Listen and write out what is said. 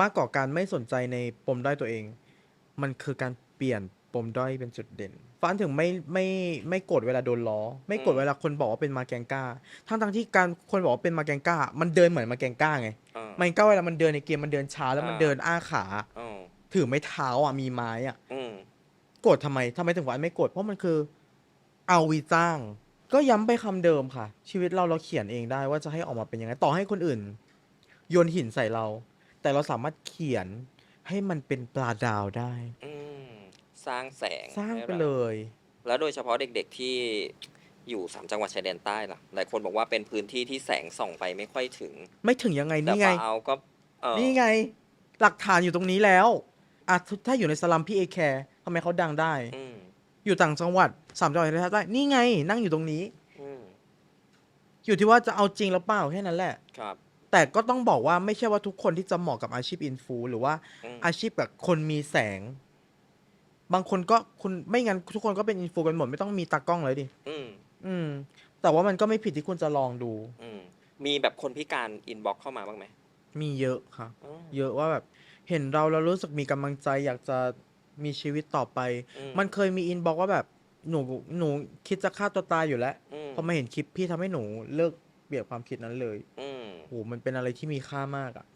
มากกว่าการไม่สนใจในปมด้อยตัวเอง มันคือการเปลี่ยนปมด้อยเป็นจุดเด่นฟ้านถึงไม่ไม่ไม่โกรธเวลาโดนล้อ ไม่โกรธอืมเวลาคนบอกว่าเป็นมาแกงก้า ทั้งทั้งๆที่การคนบอกว่าเป็นมาแกงก้า มันเดินเหมือนมาแกงก้าไงอ่ามันก็เวลามันเดินในเกมมันเดินช้าแล้วมันอ่าเดินอ้าขาอ๋อถือไม้เท้าอะมีไม้อะอืมโกรธทำไมทำไมถึงว่าไม่โกรธเพราะมันคือเอาวีจ้าง ก็ย้ำไปคำเดิมค่ะ ชีวิตเราเราเขียนเองได้ว่าจะให้ออกมาเป็นยังไงต่อให้คนอื่นโยนหินใส่เรา แต่เราสามารถเขียนให้มันเป็นปลาดาวได้ อืมสร้างแสงสร้างให้ไปเราเลย แล้วโดยเฉพาะเด็กๆที่อยู่สามจังหวัดชายแดนใต้ล่ะหลายคนบอกว่าเป็นพื้นที่ที่แสงส่องไปไม่ค่อยถึงไม่ถึงยังไงแต่นี่ไงฟ้าเอาก็เออ นี่ไง หลักฐานอยู่ตรงนี้แล้วอะถ้าอยู่ในสลัมพี่เอแคร์ทำไมเขาดังได้ อืมอยู่ต่างจังหวัดสามจังหวัดชายแดนใต้นี่ไง นั่งอยู่ตรงนี้ อืมอยู่ที่ว่าจะเอาจริงหรือเปล่าแค่นั้นแหละ ครับ แต่ก็ต้องบอกว่าไม่ใช่ว่าทุกคนที่จะเหมาะกับอาชีพอินฟูหรือว่าอืมอาชีพแบบคนมีแสง บางคนก็คุณไม่งั้นทุกคนก็เป็นอินฟูกันหมดไม่ต้องมีตากล้องเลยดิอืม อืม แต่ว่ามันก็ไม่ผิดที่คุณจะลองดู อืม มีแบบคนพิการอินบ็อกเข้ามาบ้างไหมมีเยอะค่ะอ๋อเยอะว่าแบบเห็นเราแล้วรู้สึกมีกำลังใจอยากจะมีชีวิตต่อไปอืมันเคยมีอินบอกว่าแบบหนูหนูคิดจะฆ่าตัวตายอยู่แล้วอืมพอมาเห็นคลิปพี่ทำให้หนูเลิก เปลี่ยนความคิดนั้นเลยอืมโหมันเป็นอะไรที่มีค่ามากอะ